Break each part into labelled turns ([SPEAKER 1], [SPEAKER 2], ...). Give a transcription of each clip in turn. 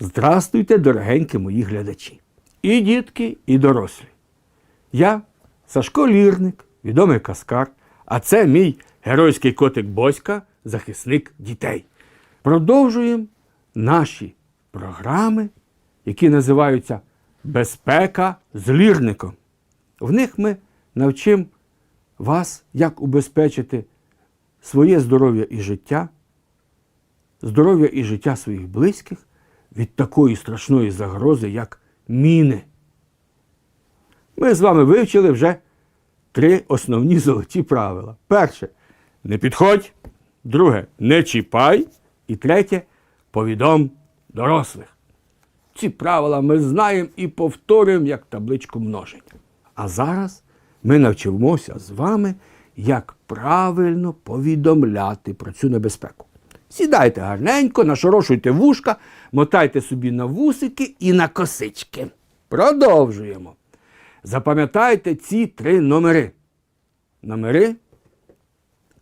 [SPEAKER 1] Здрастуйте, дорогенькі мої глядачі. І дітки, і дорослі. Я Сашко Лірник, відомий каскар, а це мій геройський котик Боська, захисник дітей. Продовжуємо наші програми, які називаються Безпека з лірником. В них ми навчимо вас, як убезпечити своє здоров'я і життя, здоров'я і життя своїх близьких від такої страшної загрози, як міни. Ми з вами вивчили вже три основні золоті правила. Перше не підходь. Друге не чіпай. І третє повідом дорослих. Ці правила ми знаємо і повторюємо як табличку множення. А зараз ми навчимося з вами, як правильно повідомляти про цю небезпеку. Сідайте гарненько, нашорошуйте вушка, мотайте собі на вусики і на косички. Продовжуємо. Запам'ятайте ці три номери. Номери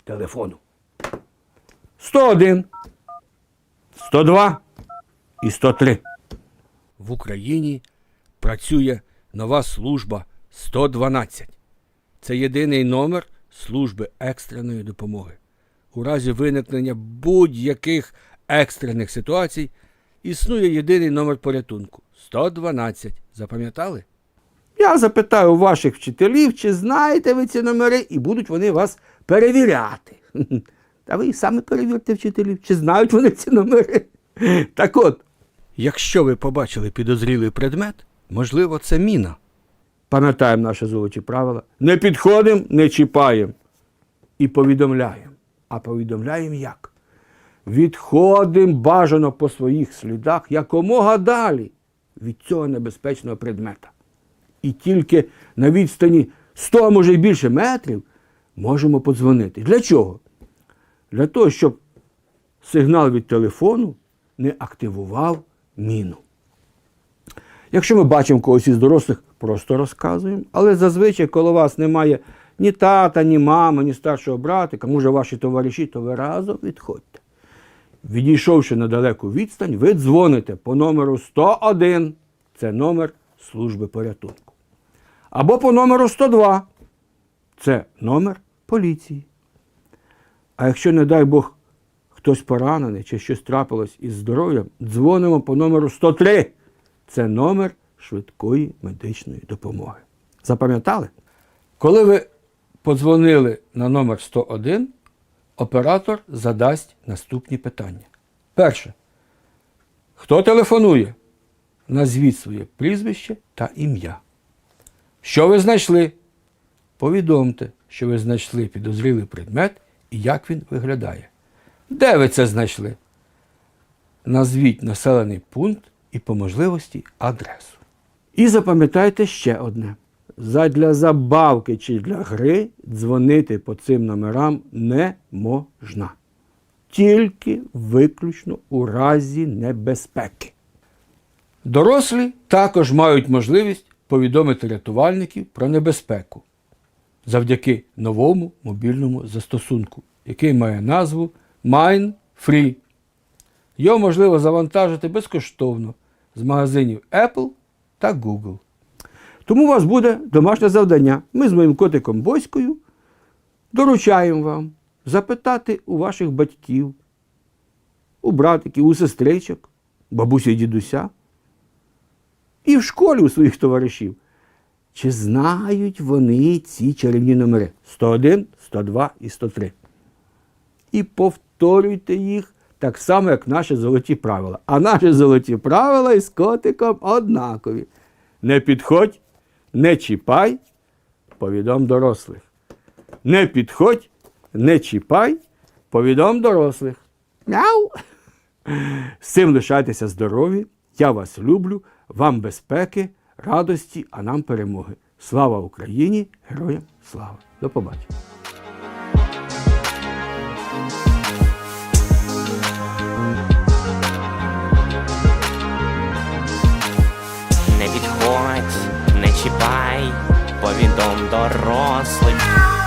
[SPEAKER 1] телефону. 101, 102 і 103. В Україні працює нова служба 112. Це єдиний номер служби екстреної допомоги. У разі виникнення будь-яких екстрених ситуацій існує єдиний номер порятунку 112. Запам'ятали? Я запитаю ваших вчителів, чи знаєте ви ці номери, і будуть вони вас перевіряти. Та ви і самі перевірте вчителів, чи знають вони ці номери. Так от, якщо ви побачили підозрілий предмет, можливо, це міна. Пам'ятаємо наші золоті правила. Не підходимо, не чіпаємо. І повідомляємо. А повідомляємо як? Відходимо бажано по своїх слідах якомога далі від цього небезпечного предмета. І тільки на відстані 100, може й більше метрів можемо подзвонити. Для чого? Для того, щоб сигнал від телефону не активував міну. Якщо ми бачимо когось із дорослих, просто розказуємо. Але зазвичай, коли у вас немає ні тата, ні мами, ні старшого братика, може ваші товариші, то ви разом відходьте. Відійшовши на далеку відстань, ви дзвоните по номеру 101. Це номер служби порятунку. Або по номеру 102. Це номер поліції. А якщо, не дай Бог, хтось поранений чи щось трапилось із здоров'ям, дзвонимо по номеру 103. Це номер швидкої медичної допомоги. Запам'ятали? Коли ви подзвонили на номер 101, оператор задасть наступні питання. Перше. Хто телефонує? Назвіть своє прізвище та ім'я. Що ви знайшли? Повідомте, що ви знайшли підозрілий предмет як він виглядає. Де ви це знайшли? Назвіть населений пункт і по можливості адресу. І запам'ятайте ще одне: задля забавки чи для гри дзвонити по цим номерам не можна. Тільки виключно у разі небезпеки. Дорослі також мають можливість повідомити рятувальників про небезпеку завдяки новому мобільному застосунку, який має назву Mine Free. Його можливо завантажити безкоштовно з магазинів Apple та Google. Тому у вас буде домашнє завдання. Ми з моїм котиком Боською доручаємо вам запитати у ваших батьків, у братиків, у сестричок, бабусі і дідуся, і в школі у своїх товаришів. Чи знають вони ці чарівні номери 101, 102 і 103? І повторюйте їх так само, як наші золоті правила. А наші золоті правила із котиком однакові. Не підходь, не чіпай, повідом дорослих. Не підходь, не чіпай, повідом дорослих. Мяу! З цим лишайтеся здорові. Я вас люблю, вам безпеки, радості, а нам перемоги. Слава Україні! Героям слава! До побачення!
[SPEAKER 2] Не відходь, не чіпай, повідом дорослих.